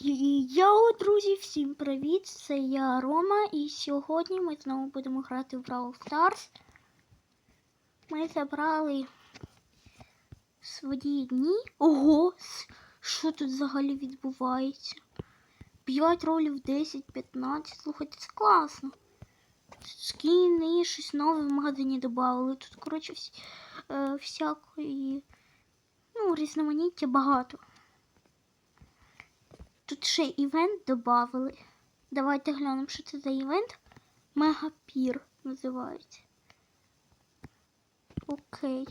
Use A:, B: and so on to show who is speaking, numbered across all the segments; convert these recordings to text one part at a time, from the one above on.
A: Йоу, друзі, всім привіт! Це я Рома, і сьогодні ми знову будемо грати в Brawl Stars. Ми забрали свої дні. Ого! Що тут взагалі відбувається? 5 ролів 10, 15. Слухайте, це класно. Скіни, щось нове в магазині додали. Тут, коротше, е, всякої, ну, різноманіття багато. Тут ще івент додали. Давайте глянемо, що це за івент. Мегапір називається. Окей.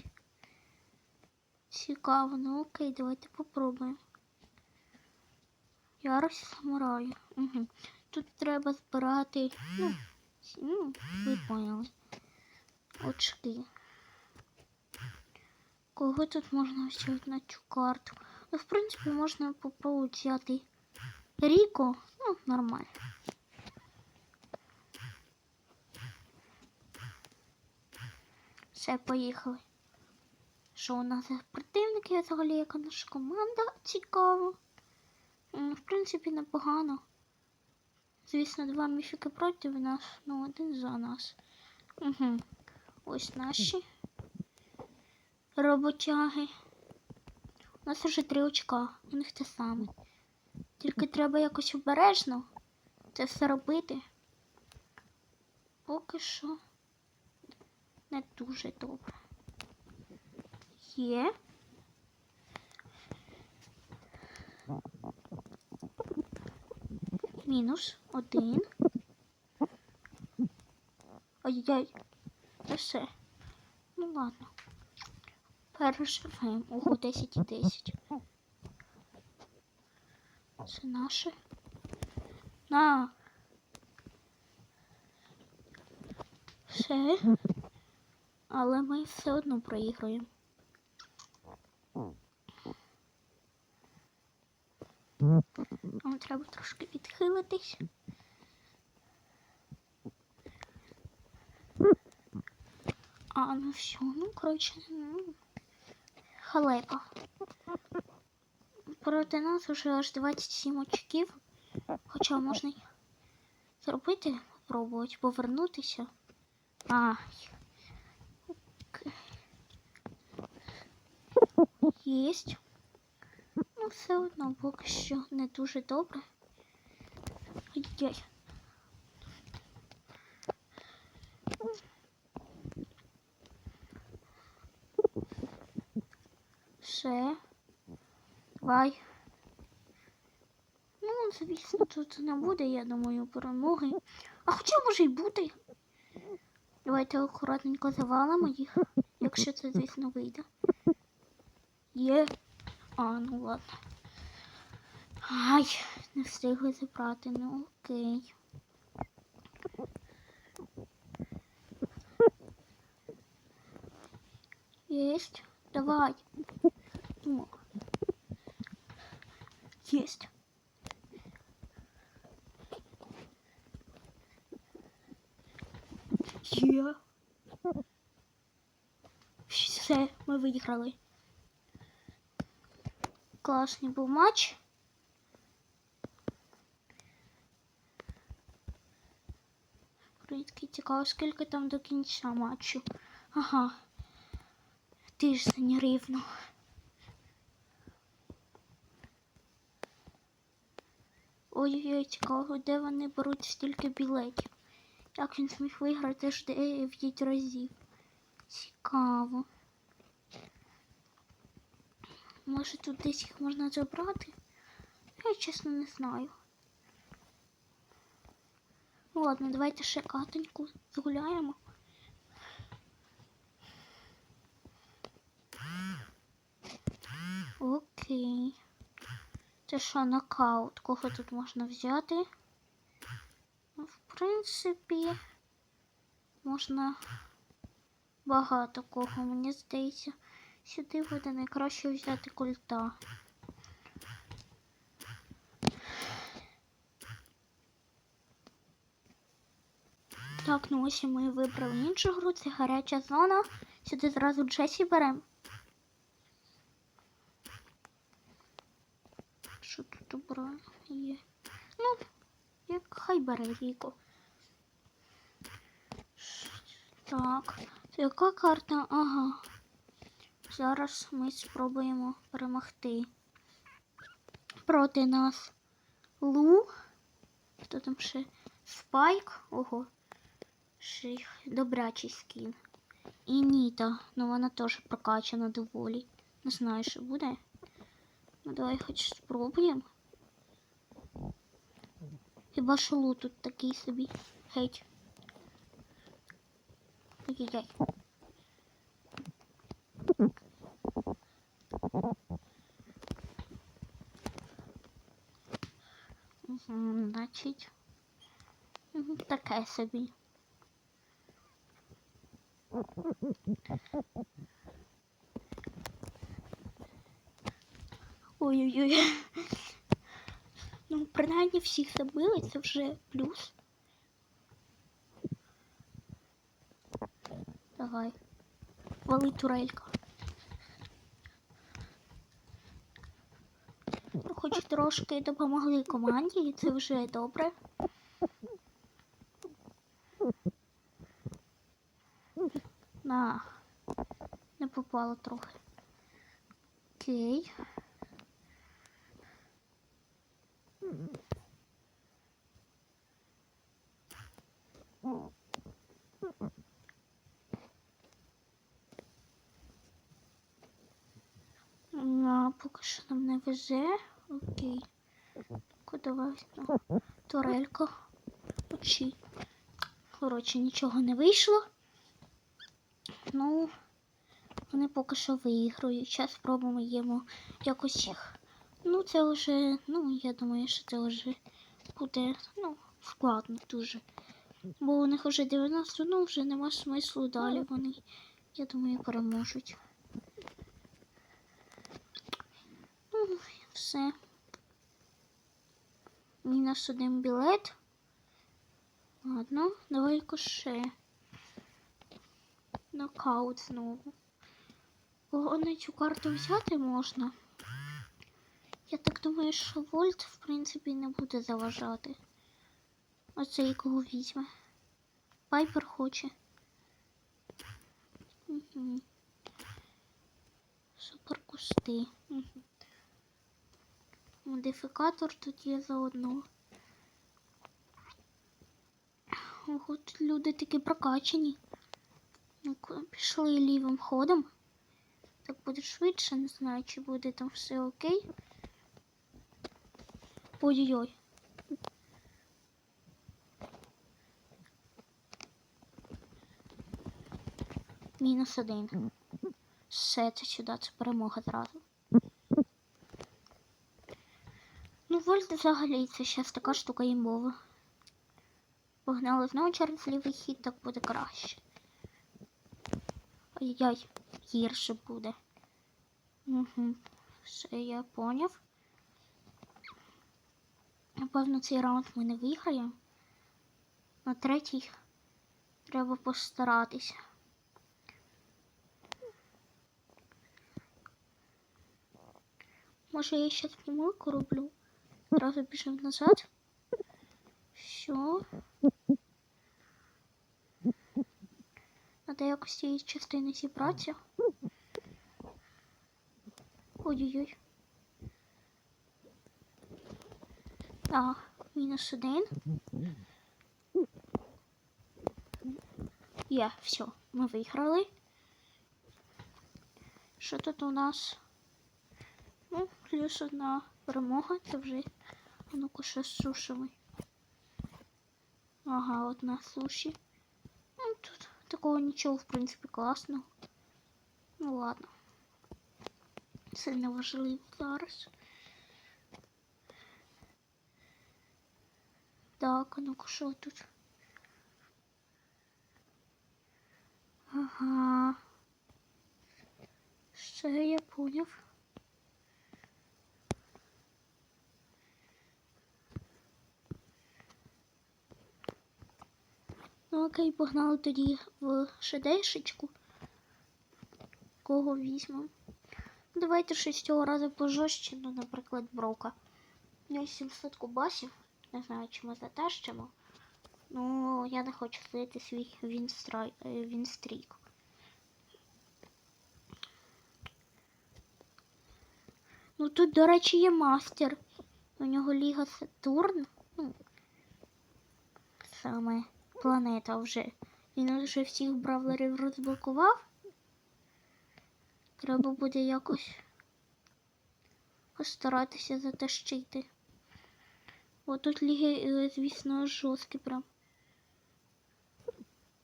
A: Цікаво, ну окей, давайте попробуємо. Ярость самураю. Угу. Тут треба збирати. Ну, ну, ви поняли. Очки. Кого тут можна взяти на цю карту? Ну, в принципі, можна попробувати взяти Ріко, ну, нормально. Все, поїхали. Що у нас за противники взагалі, яка наша команда? Цікаво. В принципі, непогано. Звісно, два міфіки проти нас, ну один за нас. Угу. Ось наші роботяги. У нас вже три очка, у них те саме. Тільки треба якось обережно це все робити. Поки що не дуже добре. Є. Мінус один. Ай-яй. Це все. Ну ладно. Переживемо. Ого, 10 і 10. Це наше. На. Все. Але ми все одно проігруємо. Нам треба трошки відхилитись. А, ну все, ну, коротше, ну, халепа. Проти нас вже аж 27 очків. Хоча можна зробити, спробувати повернутися. А. Єсть. Ну, все одно поки що не дуже добре. Ай-яй. Все. Давай. Ну, звісно, тут не буде, я думаю, перемоги. А хоча може й бути. Давайте акуратненько завалимо їх, якщо це, звісно, вийде. Є. А, ну ладно. Ай, не встигли забрати, ну окей. Єсть. Давай. Ну. Єсть. Є. Все, ми виграли. Класний був матч. Привітки, цікаво, скільки там до кінця матчу. Ага. Тиждень рівно. Ой-ой-ой, цікаво, де вони беруть стільки білетів. Як він зміг виграти аж 9 разів. Цікаво. Може тут десь їх можна забрати? Я чесно не знаю. Ладно, давайте ще катеньку згуляємо. Окей. Це що, нокаут? Кого тут можна взяти? Ну, в принципі, можна багато кого, мені здається. Сюди буде найкраще взяти культа. Так, ну ось і ми вибрали іншу гру, це гаряча зона. Сюди зразу Джесі беремо. Що тут обрали? є. Ну, як хай бере віку. Так, яка карта? Ага. Зараз ми спробуємо перемогти. Проти нас Лу. Хто там ще? Спайк. Ого. Ще й добрячий скін. І Ніта. Ну вона теж прокачана доволі. Не знаю, що буде. Ну давай хоч спробуємо. Хіба що Лу тут такий собі. Геть. Ой-ой-ой. Угу, значить. мгм, Таке собі. Ой-ой-ой. Ну, принаймні всіх забили, це вже плюс. Давай. Вали турелька. Ну, Хоч трошки допомогли команді, і це вже добре. На, не попало трохи. Окей. А, поки що нам не везе. Окей. Давай. Ну, турелька. Очі. Коротше, нічого не вийшло. Ну, вони поки що виграють. Зараз спробуємо якось їх. Ну, це вже, ну, я думаю, що це вже буде, ну, складно дуже. Бо у них вже 90, ну, вже нема смислу далі. Вони, я думаю, переможуть. Ну, все. Мінус один білет. Ладно, давай ще. Нокаут знову. О, на цю карту взяти можна. Я так думаю, що Вольт, в принципі, не буде заважати. Оцей кого візьме. Пайпер хоче. Угу. Супер кусти. Угу. Модифікатор тут є заодно. Ого, тут люди такі прокачані. Пішли лівим ходом. Так буде швидше, не знаю, чи буде там все окей. Ой-ой-ой. Мінус один. Все, це сюди, це перемога зразу. Ну, вольт взагалі це зараз така штука імбова. Погнали знову через лівий хід, так буде краще. Ай-яй, гірше буде. Угу. Все, я поняв. Напевно, цей раунд ми не виграємо. На третій треба постаратися. Може я щас помилку роблю? Зразу біжимо назад. Все. Надо якось цієї частини зібратися. Ой-ой-ой. Так, мінус один. Є, все, ми виграли. Що тут у нас? Ну, плюс одна перемога, це вже. А ну-ка, що з. Ага, одна суші. Ну, тут такого нічого, в принципі, класного. Ну ладно. Це не важливо зараз. Так, а ну-ка, що тут? Ага. Все, я поняв. Ну окей, погнали тоді в шедешечку. Кого візьмемо? Давайте щось цього разу пожорстче, ну, наприклад, брока. нього 700 кубасів. Не знаю, чи ми затащимо. Ну, я не хочу слити свій е, вінстрік. Ну тут, до речі, є мастер. У нього Ліга Сатурн. Ну, саме планета вже. Він вже всіх бравлерів розблокував. Треба буде якось постаратися затащити. О, тут ліги, е, звісно, жорсткі прям.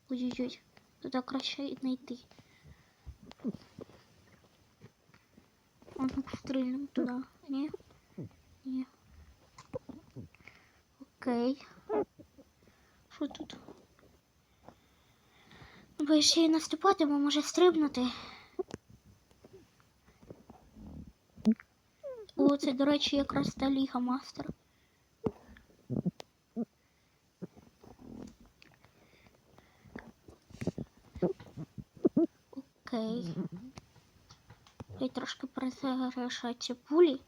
A: Ой-ой-ой, туди краще й не йти. А ну стрільнемо туди. Ні? Ні. Окей. Що тут? Бо ще й наступати, бо може стрибнути. О, це, до речі, якраз та ліга мастер. Окей. Я трошки перезаряджаються пулі.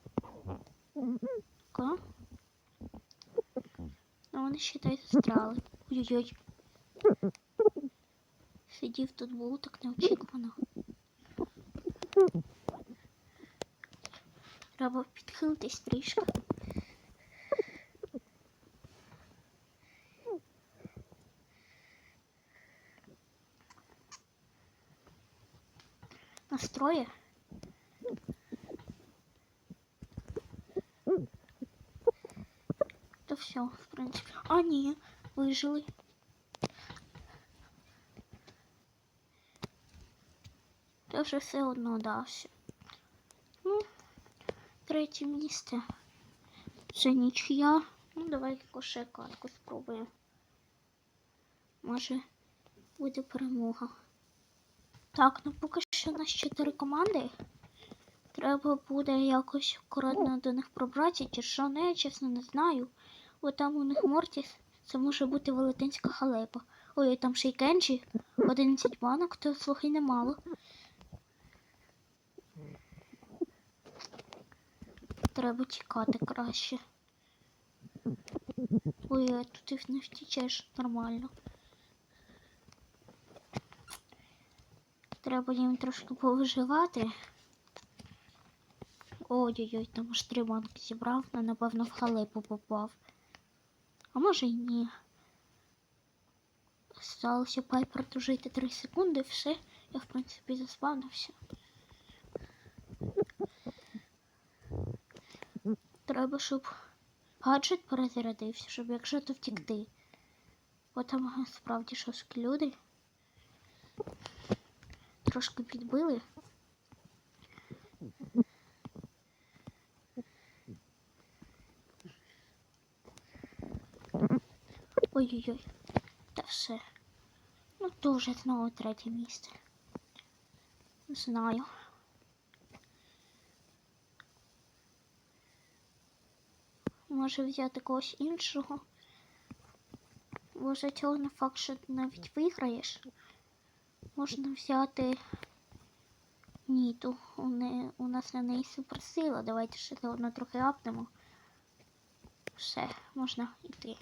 A: Ка? Ну, вони считай застряли. Ой-ой-ой. Сидів тут був так неочікувано. Треба підхилитись трішки. Настрої. То все, в принципі. А, ні, вижили. Вже все одно дався. Ну, третє місце. Це нічия. Ну, давай ще катку спробуємо. Може, буде перемога. Так, ну поки що у нас чотири команди. Треба буде якось акуратно до них пробратися, чи що не, я чесно не знаю. Бо там у них Мортіс, це може бути велетенська халепа. Ой, там ще й Кенджі, 11 банок, то слухай немало. Треба тікати краще. Ой, а тут їх не втічеш нормально. Треба їм трошки повиживати. Ой-ой-ой, там аж три банки зібрав, але напевно в халепу попав. А може й ні. Сталося пайпер дожити 3 секунди, все, я в принципі заспавнився. Треба, щоб гаджет перезарядився, щоб якщо то втікти. Бо там справді жорсткі люди. Трошки підбили. Ой-ой-ой. Та все. Ну, то вже знову третє місце. Знаю. Може взяти когось іншого. Може цього не факт, що навіть виграєш. Можна взяти Ніту. У, не, у нас на неї суперсила. Давайте ще заодно трохи апнемо. Все, можна йти.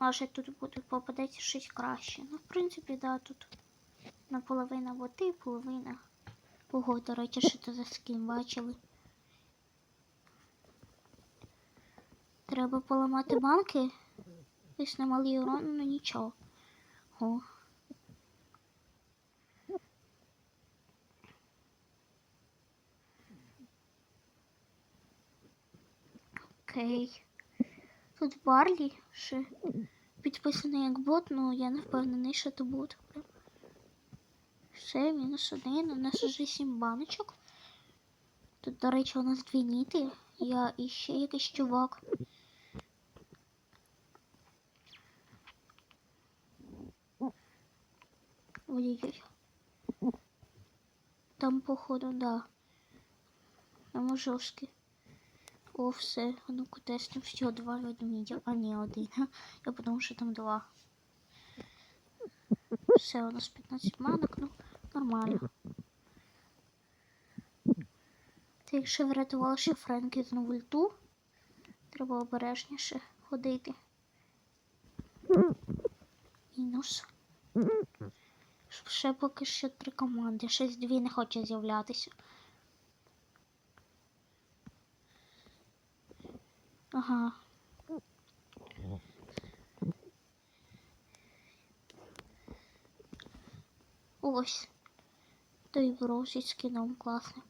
A: Може тут буде попадеться щось краще. Ну, в принципі, да, тут наполовина боти, половина. Ого, до речі, що це за скін бачили. Треба поламати банки. Десь на малий урон, ну нічого. О. Окей. Тут Барлі ще підписаний як бот, ну я не впевнений, що це бот. Все, мінус один. У нас вже сім баночок. Тут, до речі, у нас дві ніти. Я і ще якийсь чувак. Ой-ой-ой. Там, походу, да. Там жорсткі. О, все. А ну-ка тестим. Всього два ведмедя. А ні, один. Я подумав, що там два. Все, у нас 15 манок, ну, нормально. Ти якщо врятувала ще Френкі з вульту, треба обережніше ходити. Мінус. Ще поки що три команди. Щось дві не хоче з'являтися. Ага. Ось. Той зі скіном класний.